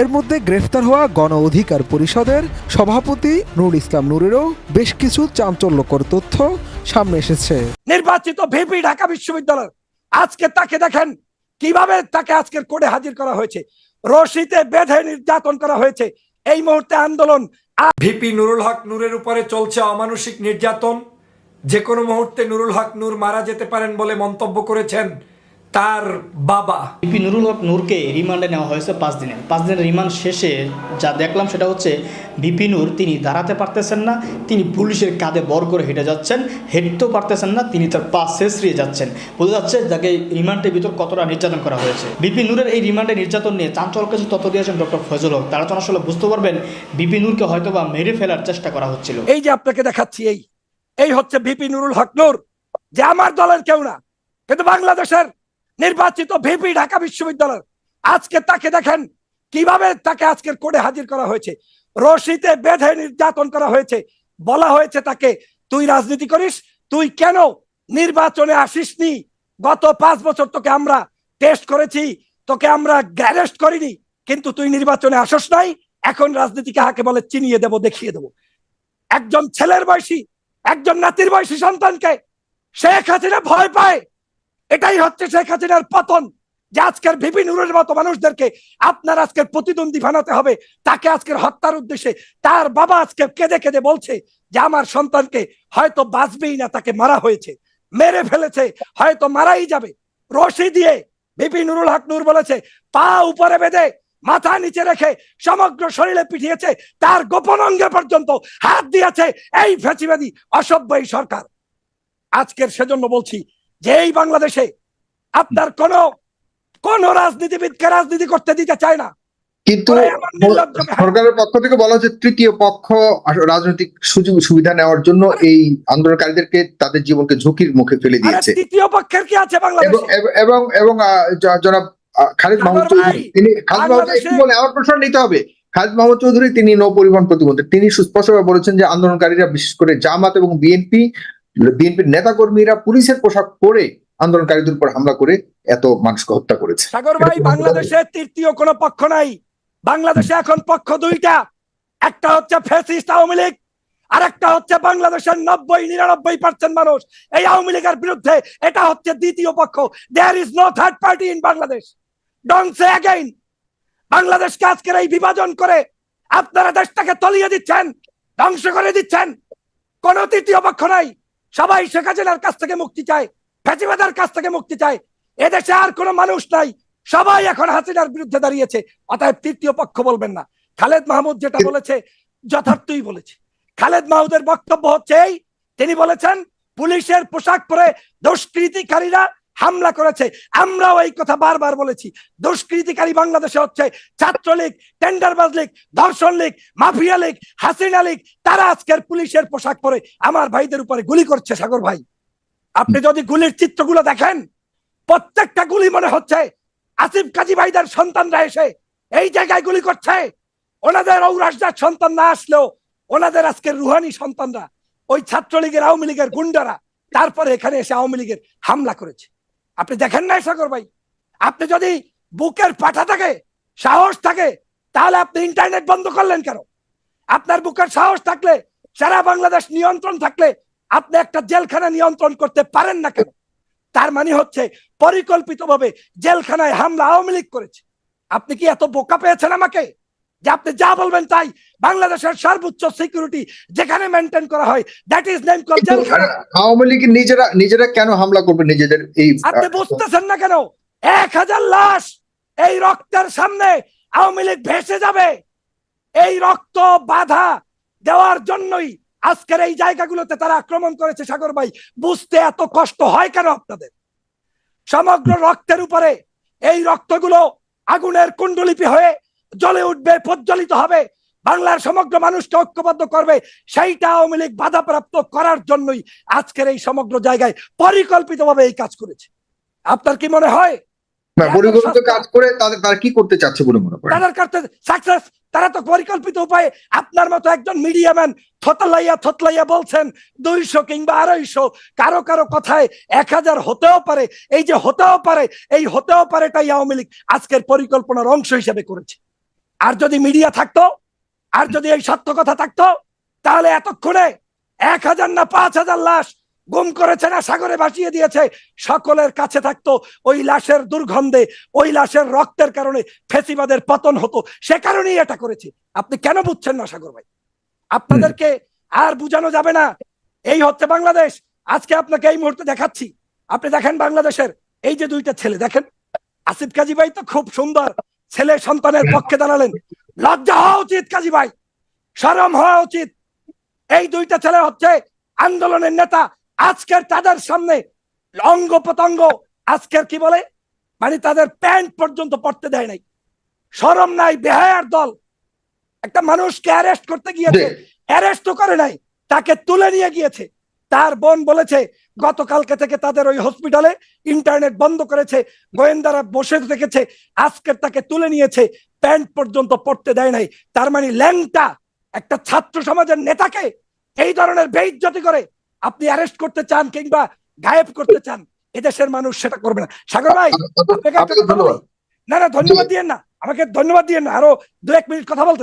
এর মধ্যে গ্রেফতার হওয়া গণ অধিকার পরিষদের সভাপতি নুর ইসলাম নুরেরও বেশ কিছু চাঞ্চল্যকর তথ্য সামনে এসেছে। নির্বাচিত ভিপি ঢাকা বিশ্ববিদ্যালয় আজকে তাকে দেখেন কীভাবে তাকে আজকের কোর্টে হাজির করা হয়েছে রশিতে বেঁধে নির্যাতন করা হয়েছে এই মুহূর্তে আন্দোলন ভিপি নুরুল হক নূরের উপরে চলছে অমানসিক নির্যাতন। যে কোনো মুহূর্তে নুরুল হক নূর মারা যেতে পারেন বলে মন্তব্য করেছেন তার বাবা। বিপি নুরুল হক নূরকে রিমান্ডে নেওয়া হয়েছে পাঁচ দিনের। পাঁচ দিনের রিমান্ড শেষে যা দেখলাম সেটা হচ্ছে বিপি নূর তিনি দাঁড়াতে পারতেছেন না তিনি পুলিশের কাঁধে বর করে হেঁটে যাচ্ছেন হেঁটতেও পারতেছেন না তিনি তার পা শেষরিয়ে যাচ্ছেন। বোঝা যাচ্ছে যাকে রিমান্ডের ভিতর কতটা নির্যাতন করা হয়েছে। বিপি নূরের এই রিমান্ডে নির্যাতন নিয়ে চাঞ্চল কিছু তথ্য দিয়েছেন ডক্টর ফজল হক। তারা তো আসলে বুঝতে পারবেন বিপি নূরকে হয়তোবা মেরে ফেলার চেষ্টা করা হচ্ছিল। এই যে আপনাকে দেখাচ্ছি এই এই হচ্ছে ভিপি নুরুল হক নূর যে আমার দলের কেউ না কিন্তু বাংলাদেশের নির্বাচিত ভিপি ঢাকা বিশ্ববিদ্যালয়। আজকে তাকে দেখেন, কীভাবে তাকে আজকের কোর্টে হাজির করা হয়েছে। রশিতে বেঁধে নির্যাতন করা হয়েছে। বলা হয়েছে তাকে, তুই রাজনীতি করিস, তুই কেন নির্বাচনে আসিসনি? গত পাঁচ বছর তোকে আমরা টেস্ট করেছি, তোকে আমরা গ্যারেস্ট করিনি, কিন্তু তুই নির্বাচনে আসস নাই, এখন রাজনীতিকে হাকে বলে চিনিয়ে দেব, দেখিয়ে দেব। একজন ছেলের বয়সী, একজন নাতির বয়সী সন্তানকে শেখ হাসিনা ভয় পায়। এটাই হচ্ছে শেখ হাসিনার পতন। যে আজকের ভিপি নুরের মতো মানুষদেরকে আপনার আজকের প্রতিদ্বন্দ্বী বানাতে হবে, তাকে আজকের হত্যার উদ্দেশ্যে তার বাবা আজকে কেঁদে কেঁদে বলছে যে আমার সন্তানকে হয়তো বাঁচবেই না, তাকে মারা হয়েছে। মেরে ফেলেছে, হয়তো মারাই যাবে। রশি দিয়ে ভিপি নুরুল হক নূর বলেছে, পা উপরে বেঁধে মাথা নিচে রেখে সমগ্র শরীরে পিঠিয়েছে তার গোপন অঙ্গে পর্যন্ত হাত দিয়েছে এই ফেঁচিবাদী অসভ্য সরকার। আজকের সেজন্য বলছি যে এই বাংলাদেশে আপনার কোন কোন রাজনীতিবিদকে রাজনীতি করতে দিতে চায় না। কিন্তু। সরকারের পক্ষ থেকে বলা হচ্ছে তৃতীয় পক্ষ রাজনৈতিক সুযোগ সুবিধা নেওয়ার জন্য এই আন্দোলনকারীদেরকে তাদের জীবনকে ঝুঁকির মুখে ফেলে দিয়েছে। তৃতীয় পক্ষের কি আছে এবং বাংলাদেশে এবং- এবং জনাব খালিদ মাহমুদ চৌধুরী তিনি খালিদ মাহমুদ একটু বলে আমার প্রশ্ন নিতে হবে। খালিদ মাহমুদ চৌধুরী তিনি নৌ পরিবহন প্রতিমন্ত্রী। তিনি সুস্পষ্টভাবে বলেছেন যে আন্দোলনকারীরা বিশেষ করে জামাত এবং বিএনপি বিএনপির নেতাকর্মীরা পুলিশের পোশাক পরে আন্দোলনকারীদের উপর হামলা করে এত মানুষকে হত্যা করেছে। সাগর ভাই বাংলাদেশে তৃতীয় কোনো পক্ষ নাই। বাংলাদেশে এখন পক্ষ দুইটা। একটা হচ্ছে ফ্যাসিস্ট আওয়ামী লীগ আর একটা হচ্ছে বাংলাদেশের নব্বই নিরানব্বই পার্সেন্ট মানুষ। এই আওয়ামী লীগের বিরুদ্ধে এটা হচ্ছে দ্বিতীয় পক্ষ। There is no third party in Bangladesh don't say again বাংলাদেশকে আজকের এই বিভাজন করে আপনারা দেশটাকে তলিয়ে দিচ্ছেন ধ্বংস করে দিচ্ছেন। কোন তৃতীয় পক্ষ নাই। সবাই শেখ হাসিনার কাছ থেকে মুক্তি চায় ফেঁচিবাদের কাছ থেকে মুক্তি চায়। এদেশে আর কোনো মানুষ নাই। সবাই এখন হাসিনার বিরুদ্ধে দাঁড়িয়েছে। অতএব তৃতীয় পক্ষ বলবেন না। খালেদ মাহমুদ যেটা বলেছে, যথার্থই বলেছে। খালেদ মাহমুদের বক্তব্য হচ্ছে এই, তিনি বলেছেন, পুলিশের পোশাক পরে দুষ্কৃতিকারীরা হামলা করেছে। আমরাও এই কথা বারবার বলেছি। দুষ্কৃতিকারী বাংলাদেশে হচ্ছে ছাত্রলীগ, টেন্ডারবাজ লীগ, ধর্ষণ league, mafia league, Hasina league, তারা আজকের পুলিশের পোশাক পরে আমার ভাইদের উপরে গুলি করছে, সাগর ভাই। আপনি যদি গুলির চিত্রগুলো দেখেন, প্রত্যেকটা গুলি মনে হচ্ছে আসিফ কাজী ভাইদের সন্তানরা এসে এই জায়গায় গুলি করছে। ওনাদের ঔরাসদার সন্তান না আসলেও ওনাদের আজকের রুহানি সন্তানরা, ওই ছাত্রলীগের আওয়ামী লীগের গুন্ডারা, তারপরে এখানে এসে আওয়ামী লীগের হামলা করেছে। আপনি দেখেন নাই সাগর ভাই। আপনি যদি বুকের পাঠা থাকে সাহস থাকে, তাহলে আপনি ইন্টারনেট বন্ধ করলেন কেন? আপনার বুকের সাহস থাকলে, সারা বাংলাদেশ নিয়ন্ত্রণ থাকলে, আপনি একটা জেলখানা নিয়ন্ত্রণ করতে পারেন না কেন? তার মানে হচ্ছে, পরিকল্পিতভাবে জেলখানায় হামলা আওয়ামী লীগ করেছে। আপনি কি এত বোকা পেয়েছেন আমাকে? যে আপনি যা বলবেন তাই। বাংলাদেশের সর্বোচ্চ সিকিউরিটি যেখানে মেনটেন করা হয় দ্যাট ইজ নেম কল জেলখানা আওয়ামী লীগ নিজেরা নিজেরা কেন হামলা করবে নিজেদের এই আপনি বুঝতেছেন না কেন? এক হাজার লাশ এই রক্তের সামনে আওয়ামী লীগ ভেসে যাবে। এই রক্ত বাধা দেওয়ার জন্যই আজকের এই জায়গাগুলোতে তারা আক্রমণ করেছে সাগর ভাই। বুঝতে এত কষ্ট হয় কেন আপনাদের? সমগ্র রক্তের উপরে এই রক্তগুলো আগুনের কুণ্ডলিপি হয়ে জ্বলে উঠবে প্রজ্বলিত হবে। বাংলার সমগ্র মানুষকে ঐক্যবদ্ধ করবে। সেইটা আওয়ামী লীগ বাধাপ্রাপ্ত করার জন্যই আজকের এই সমগ্র জায়গায় পরিকল্পিতভাবে এই কাজ করেছে। আপনার কি মনে হয়? পরিকল্পিত কাজ করে তাদের তারা কি করতে চাচ্ছে বলে মনে করেন? তাদের কাছে সাকসেস তারা তো পরিকল্পিত উপায়ে আপনার মতো একজন মিডিয়া থতলাইয়া থতলাইয়া বলছেন দুইশো কিংবা আড়াইশো কারও কারও কথায় এক হাজার হতেও পারে। এই যে হতেও পারে এই হতেও আওয়ামী লীগ আজকের পরিকল্পনার অংশ হিসেবে করেছে। আর যদি মিডিয়া থাকতো, আর যদি এই সত্য কথা থাকতো, তাহলে এতক্ষণে এক হাজার না পাঁচ হাজার লাশ গুম করেছে না সাগরে ভাসিয়ে দিয়েছে। সকলের কাছে থাকতো ওই লাশের দুর্গন্ধে, ওই লাশের রক্তের কারণে ফেসিবাদের পতন হতো। সে কারণেই এটা করেছে। আপনি কেন বুঝছেন না, সাগর ভাই? আপনাদেরকে আর বুঝানো যাবে না। এই হচ্ছে বাংলাদেশ। আজকে আপনাকে এই মুহূর্তে দেখাচ্ছি। আপনি দেখেন বাংলাদেশের এই যে দুইটা ছেলে, দেখেন? আসিফ কাজী ভাই তো খুব সুন্দর। ছেলে সন্তানের পক্ষে দাঁড়ালেন। লজ্জা হওয়া উচিত কাজী ভাই। সরম হওয়া উচিত। এই দুইটা ছেলে হচ্ছে আন্দোলনের নেতা। আজকের তাদের সামনে অঙ্গ প্রত্যঙ্গ আজকের কি বলে? মানে তাদের প্যান্ট পর্যন্ত পড়তে দেয় নাই। সরম নাই বেহায়ার দল। একটা মানুষকে অ্যারেস্ট করতে গিয়েছে। জি। অ্যারেস্ট তো করে নাই তাকে তুলে নিয়ে গিয়েছে। তার বোন বলেছে গতকালকে থেকে তাদের ওই হসপিটালে ইন্টারনেট বন্ধ করেছে গোয়েন্দারা বসে দেখেছে আজকের তাকে তুলে নিয়েছে প্যান্ট পর্যন্ত পড়তে দেয় নাই। তার মানে ল্যাংটা একটা ছাত্র সমাজের নেতাকে এই ধরনের বেইজ্জতি করে আপনি অ্যারেস্ট করতে চান কিংবা গায়েব করতে চান এদেশের মানুষ সেটা করবে না। সাগর ভাই না না ধন্যবাদ দিয়েন না। আমাকে ধন্যবাদ দিয়েন না আরও দু এক মিনিট কথা বলতে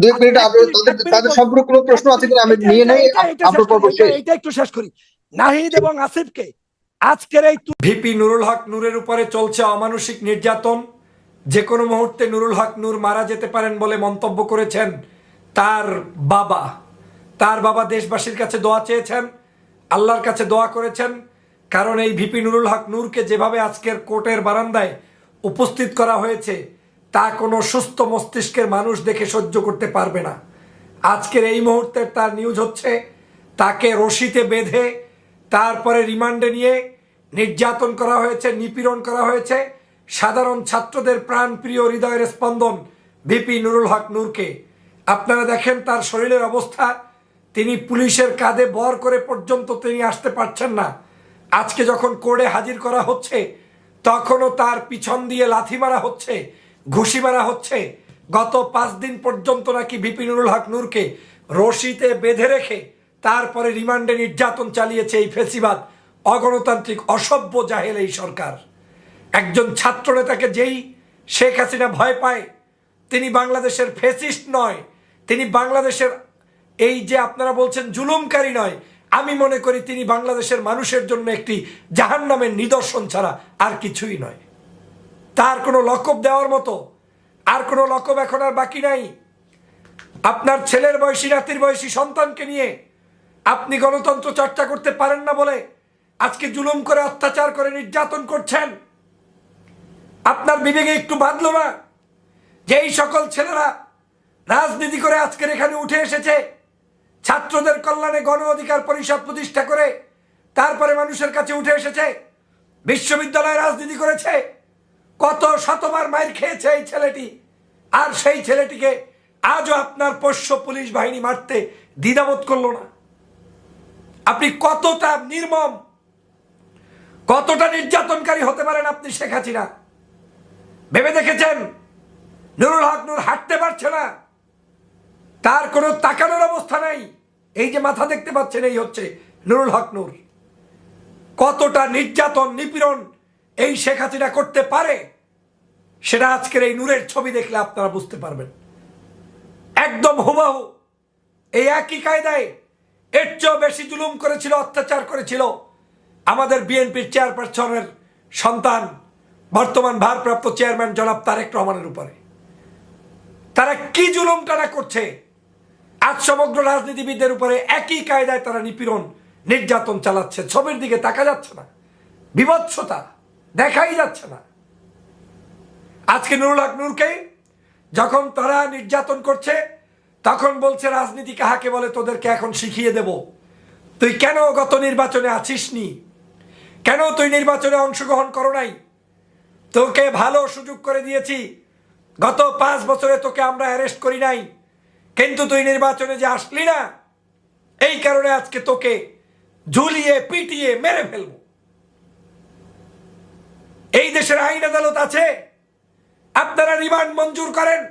দু এক মিনিট তাদের তাদের সম্পর্কে কোনো প্রশ্ন আছে কিনা? আমি নিয়ে নেই আপনার পর্ব শেষ। এটা একটু শেষ করি। নাহিদ এবং আসিফকে আজকের এই ভিপি নুরুল হক নূরের উপরে চলছে অমানসিক নির্যাতন। যে কোনো মুহূর্তে নুরুল হক নূর মারা যেতে পারেন বলে মন্তব্য করেছেন তার বাবা। তার বাবা দেশবাসীর কাছে দোয়া চেয়েছেন আল্লাহর কাছে দোয়া করেছেন। কারণ এই ভিপি নুরুল হক নূরকে যেভাবে আজকের কোর্টের বারান্দায় উপস্থিত করা হয়েছে কোনো সুস্থ মস্তিষ্কের মানুষ দেখে সহ্য করতে পারবে না। আজকের এই মুহূর্তের তার নিউজ হচ্ছে, তাকে রশিতে বেঁধে তারপরে রিমান্ডে নিয়ে নির্যাতন করা হয়েছে, নিপীড়ন করা হয়েছে সাধারণ ছাত্রদের প্রাণপ্রিয় হৃদয়ের স্পন্দন ভিপি নুরুল হক নূরকে। আপনারা দেখেন তার শরীরের অবস্থা, তিনি পুলিশের কাঁধে বর করে পর্যন্ত তিনি আসতে পারছেন না। আজকে যখন কোর্টে হাজির করা হচ্ছে, তখনও তার পিছন দিয়ে লাথি মারা হচ্ছে। ঘুষি মারা হচ্ছে। গত পাঁচ দিন পর্যন্ত নাকি নুরুল হক নূরকে রশিতে বেঁধে রেখে তারপরে রিমান্ডে নির্যাতন চালিয়েছে এই ফেসিবাদ, অগণতান্ত্রিক, অসভ্য জাহেল এই সরকার। একজন ছাত্র নেতাকে যেই শেখ হাসিনা ভয় পায়, তিনি বাংলাদেশের ফেসিস্ট নয়, তিনি বাংলাদেশের এই যে আপনারা বলছেন জুলুমকারী নয়, আমি মনে করি তিনি বাংলাদেশের মানুষের জন্য একটি জাহান্নামের নিদর্শন ছাড়া আর কিছুই নয়। তার কোনো লকব দেওয়ার মতো। আর কোনো লকব এখন আর বাকি নাই। আপনার ছেলের বয়সী, নাতির বয়সী সন্তানকে নিয়ে আপনি গণতন্ত্র চর্চা করতে পারেন না বলে আজকে জুলুম করে অত্যাচার করে নির্যাতন করছেন। আপনার বিবেকে একটু বাঁধলো না যে এই সকল ছেলেরা রাজনীতি করে আজকের এখানে উঠে এসেছে। ছাত্রদের কল্যাণে গণ অধিকার পরিষদ প্রতিষ্ঠা করে তারপরে মানুষের কাছে উঠে এসেছে। বিশ্ববিদ্যালয়ে রাজনীতি করেছে। কত শতবার মাইর খেয়েছে এই ছেলেটি? আর সেই ছেলেটিকে আজও আপনার পোষ্য পুলিশ বাহিনী মারতে দ্বিধাবোধ করল না। আপনি কতটা নির্মম, কতটা নির্যাতনকারী হতে পারেন আপনি শেখ হাসিনা? ভেবে দেখেছেন? নুরুল হক নূর হাঁটতে পারছে না। তার কোনো তাকানোর অবস্থা নাই। এই যে মাথা দেখতে পাচ্ছেন, এই হচ্ছে নুরুল হক নূর। কতটা নির্যাতন, নিপীড়ন এই শেখ করতে পারে? সেটা আজকের এই নূরের ছবি দেখলে আপনারা বুঝতে পারবেন। একদম হুবাহু। এই একই কায়দায় এর চেয়েও বেশি জুলুম করেছিল, অত্যাচার করেছিল আমাদের বিএনপির চেয়ারপারসনের সন্তান, বর্তমান ভারপ্রাপ্ত চেয়ারম্যান জনাব তারেক রহমানের উপরে। তারা কি জুলুম টানা করছে? আজ সমগ্র রাজনীতিবিদদের উপরে একই কায়দায় তারা নিপীড়ন, নির্যাতন চালাচ্ছে। ছবির দিকে তাকা যাচ্ছে না। বিভৎসতা দেখাই যাচ্ছে না। আজকে নুরুল হক যখন তারা নির্যাতন করছে, তখন বলছে রাজনীতি কাহাকে বলে? তোদেরকে এখন শিখিয়ে দেব। তুই কেন গত নির্বাচনে আছিস নি কেন তুই নির্বাচনে অংশগ্রহণ করো নাই? তোকে ভালো সুযোগ করে দিয়েছি। গত পাঁচ বছরে তোকে আমরা অ্যারেস্ট করি নাই। কিন্তু তুই নির্বাচনে যে আসলি না, এই কারণে আজকে তোকে ঝুলিয়ে, পিটিয়ে মেরে ফেলব। এই দেশের আইন আদালত আছে। আপনারা রিমান্ড মঞ্জুর করেন।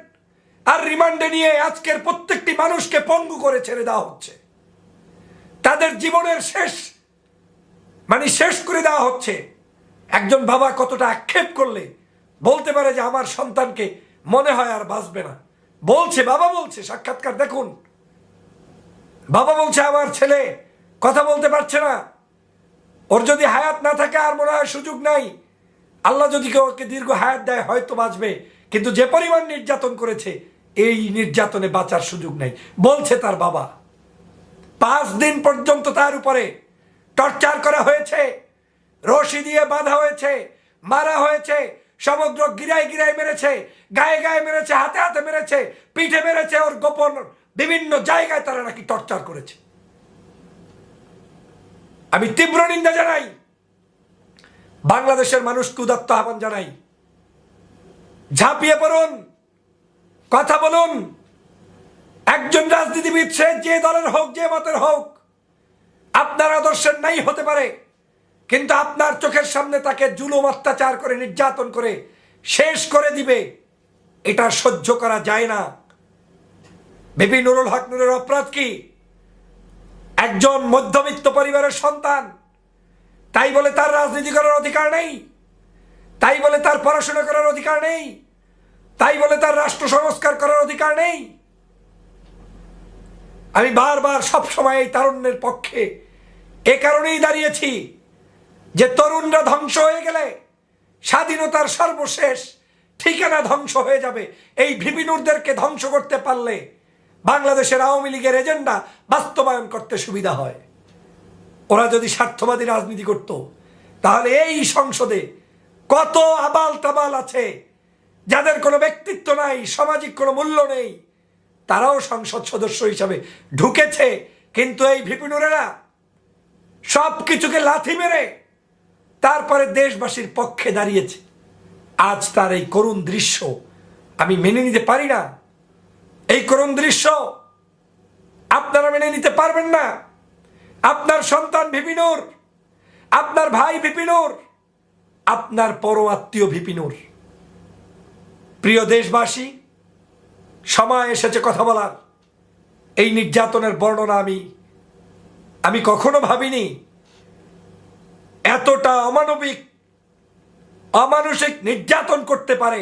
আর রিমান্ডে নিয়ে আজকের প্রত্যেকটি মানুষকে পঙ্গু করে ছেড়ে দেওয়া হচ্ছে। তাদের জীবনের শেষ মানে শেষ করে দেওয়া হচ্ছে। একজন বাবা কতটা আক্ষেপ করলে, বলতে পারে যে আমার সন্তানকে মনে হয় আর বাঁচবে না। বলছে, বাবা বলছে, সাক্ষাৎকার দেখুন। বাবা বলছে, আমার ছেলে কথা বলতে পারছে না। ওর যদি হায়াত না থাকে, আর মনে হয় সুযোগ নাই। আল্লাহ যদি কেউ ওকে দীর্ঘ হায়াত দেয়, হয়তো বাঁচবে। কিন্তু যে পরিমাণ নির্যাতন করেছে, এই নির্যাতনে বাঁচার সুযোগ নেই। বলছে তার বাবা, পাঁচ দিন পর্যন্ত তার উপরে টর্চার করা হয়েছে, রশি দিয়ে বাঁধা হয়েছে, মারা হয়েছে, সমগ্র গিরায় গিরায় মেরেছে, গায়ে গায়ে মেরেছে, হাতে হাতে মেরেছে, পিঠে মেরেছে, ওর গোপন বিভিন্ন জায়গায় তারা নাকি টর্চার করেছে। আমি তীব্র নিন্দা জানাই বাংলাদেশের মানুষকে উদাত্ত আহ্বান জানাই। ঝাঁপিয়ে পড়ুন, কথা বলুন। একজন রাজনীতিবিদ, সে যে দলের হোক, যে মতের হোক, আপনার আদর্শের নাই হতে পারে, কিন্তু আপনার চোখের সামনে তাকে জুলুম, অত্যাচার করে, নির্যাতন করে শেষ করে দিবে। এটা সহ্য করা যায় না। বিপি নুরুল হক নুরের অপরাধ কি? একজন মধ্যবিত্ত পরিবারের সন্তান তাই বলে তার রাজনীতি করার অধিকার নেই। তাই বলে তার পড়াশোনা করার অধিকার নেই। তাই বলে তার রাষ্ট্র সংস্কার করার অধিকার নেই। আমি বারবার সব সময় এই তারুণ্যের পক্ষে এ কারণেই দাঁড়িয়েছি যে তরুণরা ধ্বংস হয়ে গেলে স্বাধীনতার সর্বশেষ ঠিকানা ধ্বংস হয়ে যাবে। এই ভিপিনুরদেরকে ধ্বংস করতে পারলে বাংলাদেশের আওয়ামী লীগের এজেন্ডা বাস্তবায়ন করতে সুবিধা হয়। ওরা যদি স্বার্থবাদী রাজনীতি করত, তাহলে এই সংসদে কত আবাল তাবাল আছে যাদের কোনো ব্যক্তিত্ব নাই, সামাজিক কোনো মূল্য নেই, তারাও সংসদ সদস্য হিসাবে ঢুকেছে। কিন্তু এই ভিপিনুরেরা সব কিছুকে লাথি মেরে তারপরে দেশবাসীর পক্ষে দাঁড়িয়েছে। আজ তার এই করুণ দৃশ্য আমি মেনে নিতে পারি না। এই করুণ দৃশ্য আপনারা মেনে নিতে পারবেন না। আপনার সন্তান ভিপিনুর আপনার ভাই ভিপিনুর আপনার পর আত্মীয় ভিপিনুর প্রিয় দেশবাসী, সময় এসেছে কথা বলার। এই নির্যাতনের বর্ণনা আমি আমি কখনো ভাবিনি। এতটা অমানবিক, অমানসিক নির্যাতন করতে পারে।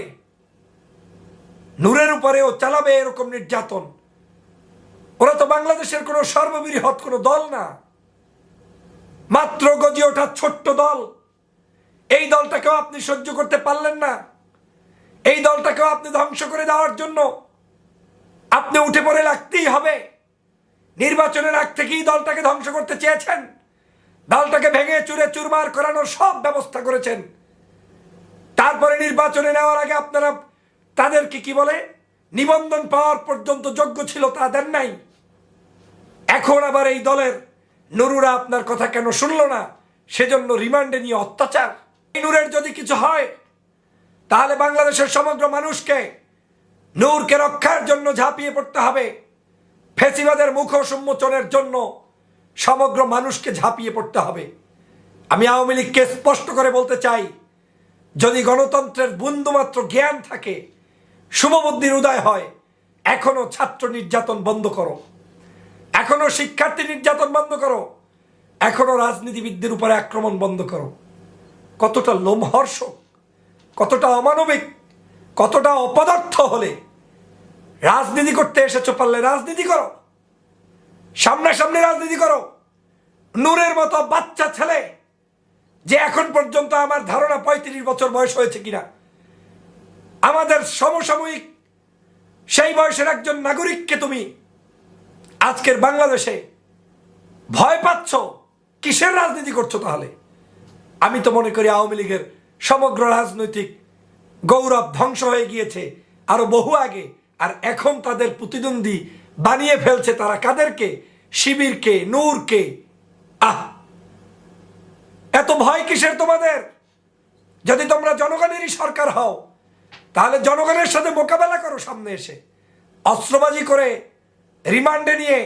নূরের উপরেও চালাবে এরকম নির্যাতন। ওরা তো বাংলাদেশের কোনো সর্ববৃহৎ কোনো দল না। মাত্র গজি ওঠা ছোট্ট দল। এই দলটাকেও আপনি সহ্য করতে পারলেন না। এই দলটাকেও আপনি ধ্বংস করে দেওয়ার জন্য আপনি উঠে পড়ে লাগতেই হবে। নির্বাচনের আগ থেকেই দলটাকে ধ্বংস করতে চেয়েছেন। দলটাকে ভেঙে চুরে চুরমার করানোর সব ব্যবস্থা করেছেন। তারপরে নির্বাচনে নেওয়ার আগে আপনারা তাদেরকে কি বলে, নিবন্ধন পাওয়ার পর্যন্ত যোগ্য ছিল তাদের নাই। এখন আবার এই দলের নুরুরা আপনার কথা কেন শুনল না? সেজন্য রিমান্ডে নিয়ে অত্যাচার। নূরের যদি কিছু হয়, তাহলে বাংলাদেশের সমগ্র মানুষকে নূরকে রক্ষার জন্য ঝাঁপিয়ে পড়তে হবে। ফেসিবাদের মুখ সম্মোচনের জন্য সমগ্র মানুষকে ঝাঁপিয়ে পড়তে হবে। আমি আওয়ামী লীগকে স্পষ্ট করে বলতে চাই, যদি গণতন্ত্রের বিন্দুমাত্র জ্ঞান থাকে, শুভবুদ্ধির উদয় হয়, এখনও ছাত্র নির্যাতন বন্ধ করো। এখনও শিক্ষার্থী নির্যাতন বন্ধ করো। এখনও রাজনীতিবিদদের উপরে আক্রমণ বন্ধ করো। কতটা লোমহর্ষক, কতটা অমানবিক, কতটা অপদার্থ হলে রাজনীতি করতে এসেছ পারলে রাজনীতি করো। সামনাসামনি রাজনীতি করো। নূরের মতো বাচ্চা ছেলে যে এখন পর্যন্ত আমার ধারণা পঁয়ত্রিশ বছর বয়স হয়েছে কিনা। আমাদের সমসাময়িক সেই বয়সের একজন নাগরিককে তুমি আজকের বাংলাদেশে ভয় পাচ্ছ? কিসের রাজনীতি করছ তাহলে? আমি তো মনে করি আওয়ামী লীগের সমগ্র রাজনৈতিক গৌরব ধ্বংস হয়ে গিয়েছে আরও বহু আগে, আর এখন তাদের প্রতিদ্বন্দ্বী বানিয়ে ফেলছে তারা কাদেরকে? শিবিরকে, নূরকে? আহ! এত ভয় কিসের তোমাদের? যদি তোমরা জনগণেরই সরকার হও, তাহলে জনগণের সাথে মোকাবেলা করো সামনে এসে। অস্ত্রবাজি করে রিমান্ডে নিয়ে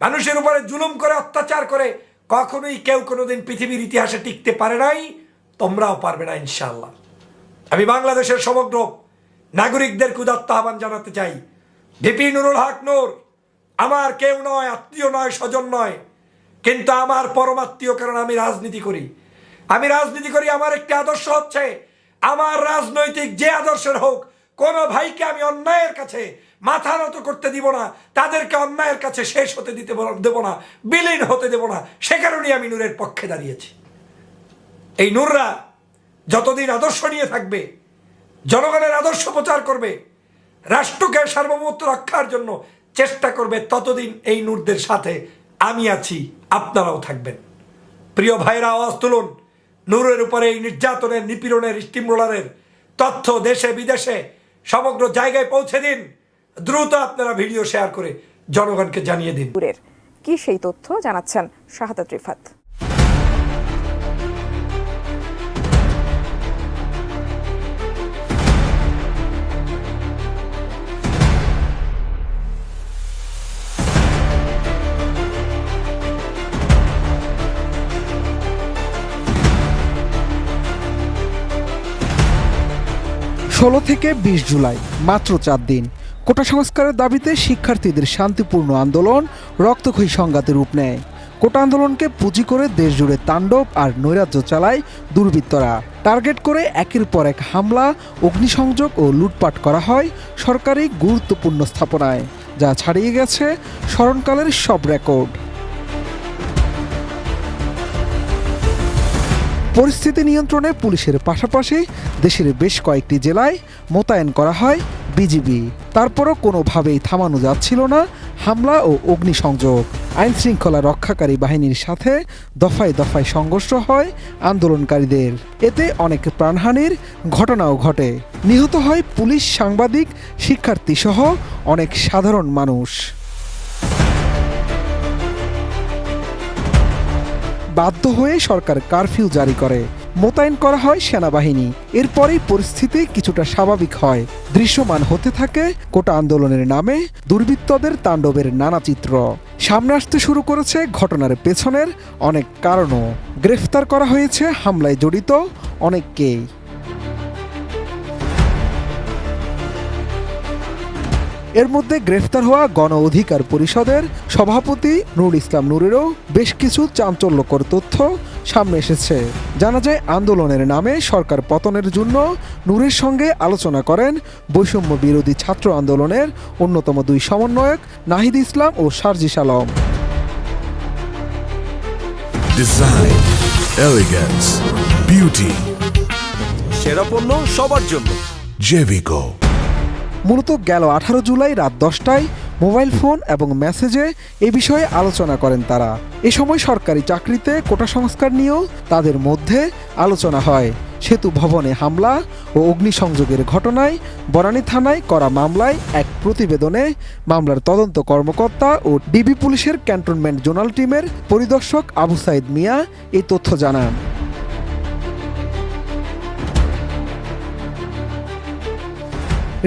মানুষের উপরে জুলুম করে, অত্যাচার করে কখনোই কেউ কোনোদিন পৃথিবীর ইতিহাসে টিকতে পারে নাই, তোমরাও পারবে না ইনশাল্লাহ আমি বাংলাদেশের সমগ্র নাগরিকদের উদাত্ত আহ্বান জানাতে চাই। ভিপি নুরুল হক নূর, আমার কেউ নয়, আত্মীয় নয়, স্বজন নয়, কিন্তু আমার পরমাত্মীয় কারণ আমি রাজনীতি করি। আমি রাজনীতি করি, আমার একটি আদর্শ হচ্ছে, আমার রাজনৈতিক যে আদর্শের হোক, কোন ভাইকে আমি অন্যায়ের কাছে মাথা নত করতে দিব না, তাদেরকে অন্যায়ের কাছে শেষ হতে দিতে দেব না, বিলীন হতে দেব না, সে কারণেই আমি নূরের পক্ষে দাঁড়িয়েছি। এই নূররা যতদিন আদর্শ নিয়ে থাকবে, জনগণের আদর্শ প্রচার করবে, রাষ্ট্রকে সার্বভৌমত্ব রক্ষার জন্য চেষ্টা করবে, ততদিন এই নূরদের সাথে আমি আছি, আপনারাও থাকবেন। প্রিয় ভাইরা, আওয়াজ তুলুন, নূরের উপরে এই নির্যাতনের, নিপীড়নের, স্টিমরোলারের তথ্য দেশে বিদেশে সমগ্র জায়গায় পৌঁছে দিন। দ্রুত আপনারা ভিডিও শেয়ার করে জনগণকে জানিয়ে দিন। কি সেই তথ্য জানাচ্ছেন শাহাদাত রিফাত ষোলো থেকে বিশ জুলাই মাত্র চার দিন। কোটা সংস্কারের দাবিতে শিক্ষার্থীদের শান্তিপূর্ণ আন্দোলন রক্তক্ষয়ী সংঘাতে রূপ নেয়। কোটা আন্দোলনকে পুঁজি করে দেশজুড়ে তাণ্ডব আর নৈরাজ্য চালায় দুর্বৃত্তরা। টার্গেট করে একের পর এক হামলা, অগ্নিসংযোগ ও লুটপাট করা হয় সরকারি গুরুত্বপূর্ণ স্থাপনায়, যা ছাড়িয়ে গেছে স্মরণকালের সব রেকর্ড। পরিস্থিতি নিয়ন্ত্রণে পুলিশের পাশাপাশি দেশের বেশ কয়েকটি জেলায় মোতায়েন করা হয় বিজিবি। তারপরও কোনোভাবেই থামানো যাচ্ছিল না হামলা ও অগ্নিসংযোগ। আইন শৃঙ্খলা রক্ষাকারী বাহিনীর সাথে দফায় দফায় সংঘর্ষ হয় আন্দোলনকারীদের। এতে অনেক প্রাণহানির ঘটনাও ঘটে। নিহত হয় পুলিশ সাংবাদিক শিক্ষার্থী সহ অনেক সাধারণ মানুষ। বাধ্য হয়ে সরকার কারফিউ জারি করে। মোতায়েন করা হয় সেনাবাহিনী। এরপরেই পরিস্থিতি কিছুটা স্বাভাবিক হয়। দৃশ্যমান হতে থাকে কোটা আন্দোলনের নামে দুর্বৃত্তদের তাণ্ডবের নানা চিত্র। সামনে আসতে শুরু করেছে ঘটনার পেছনের অনেক কারণও। গ্রেফতার করা হয়েছে হামলায় জড়িত অনেককেই। এর মধ্যে গ্রেফতার হওয়া গণ অধিকার পরিষদের সভাপতি নুরুল ইসলাম নুরেরও বেশ কিছু চাঞ্চল্যকর তথ্য সামনে এসেছে। জানা যায় আন্দোলনের নামে সরকার পতনের জন্য নূরের সঙ্গে আলোচনা করেন বৈষম্য বিরোধী ছাত্র আন্দোলনের অন্যতম দুই সমন্বয়ক নাহিদ ইসলাম ও সার্জিস আলম সেরা পণ্য সবার জন্য. মূলত গেল আঠারো জুলাই রাত দশটায় মোবাইল ফোন এবং মেসেজে এ বিষয়ে আলোচনা করেন তারা। এ সময় সরকারি চাকরিতে কোটা সংস্কার নিয়েও তাদের মধ্যে আলোচনা হয়। সেতু ভবনে হামলা ও অগ্নিসংযোগের ঘটনায় বনানী থানায় করা মামলায় এক প্রতিবেদনে মামলার তদন্ত কর্মকর্তা ও ডিবি পুলিশের ক্যান্টনমেন্ট জোনাল টিমের পরিদর্শক আবু সাইদ মিয়া এই তথ্য জানান।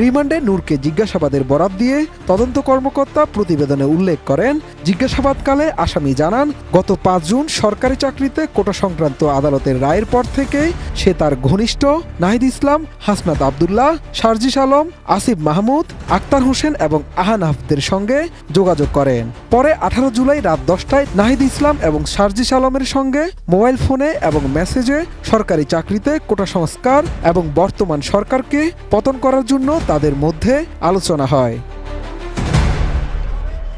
রিমান্ডে নূরকে জিজ্ঞাসাবাদের বরাত দিয়ে তদন্ত কর্মকর্তা প্রতিবেদনে উল্লেখ করেন, জিজ্ঞাসাবাদকালে আসামি জানান, গত পাঁচ জুন সরকারি চাকরিতে কোটা সংক্রান্ত আদালতের রায়ের পর থেকে সে তার ঘনিষ্ঠ নাহিদ ইসলাম, হাসনাত আবদুল্লাহ শারজিস আলম, আসিফ মাহমুদ, আক্তার হোসেন এবং আহানাফদের সঙ্গে যোগাযোগ করেন। পরে আঠারো জুলাই রাত দশটায় নাহিদ ইসলাম এবং শারজিস আলমের সঙ্গে মোবাইল ফোনে এবং মেসেজে সরকারি চাকরিতে কোটা সংস্কার এবং বর্তমান সরকারকে পতন করার জন্য তাদের মধ্যে আলোচনা হয়।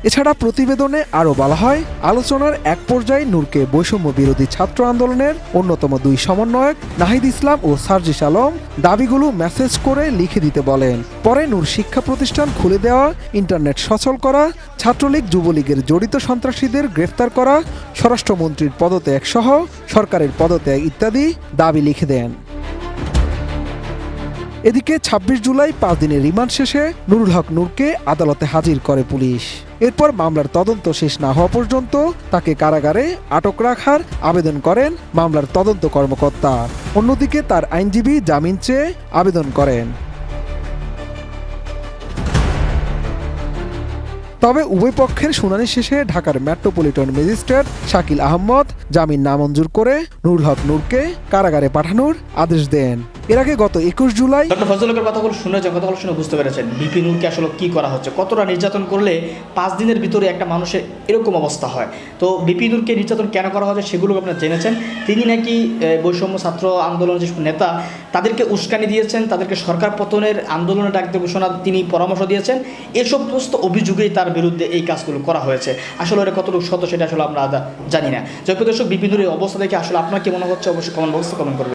এছাড়া প্রতিবেদনে আরও বলা হয়, আলোচনার এক পর্যায়ে নূরকে বৈষম্য বিরোধী ছাত্র আন্দোলনের অন্যতম দুই সমন্বয়ক নাহিদ ইসলাম ও সার্জিস আলম দাবিগুলো মেসেজ করে লিখে দিতে বলেন। পরে নূর শিক্ষা প্রতিষ্ঠান খুলে দেওয়া, ইন্টারনেট সচল করা, ছাত্রলীগ যুবলীগের জড়িত সন্ত্রাসীদের গ্রেফতার করা, স্বরাষ্ট্রমন্ত্রীর পদত্যাগ সহ সরকারের পদত্যাগ ইত্যাদি দাবি লিখে দেন। এদিকে ২৬ জুলাই পাঁচ দিনের রিমান্ড শেষে নুরুল হক নূরকে আদালতে হাজির করে পুলিশ। এরপর মামলার তদন্ত শেষ না হওয়া পর্যন্ত তাকে কারাগারে আটক রাখার আবেদন করেন মামলার তদন্ত কর্মকর্তা। অন্যদিকে তার আইনজীবী জামিন চেয়ে আবেদন করেন। তবে উভয় পক্ষের শুনানি শেষে ঢাকার মেট্রোপলিটন ম্যাজিস্ট্রেট শাকিল আহমদ জামিন নামঞ্জুর করে নুরুল হক নূরকে কারাগারে পাঠানোর আদেশ দেন। এর আগে গত একুশ জুলাই ডক্টর ফজলুলের কথাগুলো শুনেছেন কথাগুলো শুনে বুঝতে পেরেছেন। বিপি নূরকে আসলে কি করা হচ্ছে? কতটা নির্যাতন করলে পাঁচ দিনের ভিতরে একটা মানুষের এরকম অবস্থা হয়? তো বিপি নূরকে নির্যাতন কেন করা হচ্ছে সেগুলো আপনারা জেনেছেন। তিনি নাকি বৈষম্য ছাত্র আন্দোলনের যেসব নেতা, তাদেরকে উস্কানি দিয়েছেন, তাদেরকে সরকার পতনের আন্দোলনে ডাকতে ঘোষণা তিনি পরামর্শ দিয়েছেন। এসব সমস্ত অভিযোগেই তার বিরুদ্ধে এই কাজগুলো করা হয়েছে। আসলে এটা কতটুকু সত্য সেটা আসলে আমরা জানি না। জয়প্রদর্শক বিপিনুর অবস্থা দেখে আসলে আপনার কি মনে হচ্ছে? অবশ্যই কমেন্ট বক্সে কমেন্ট করবেন।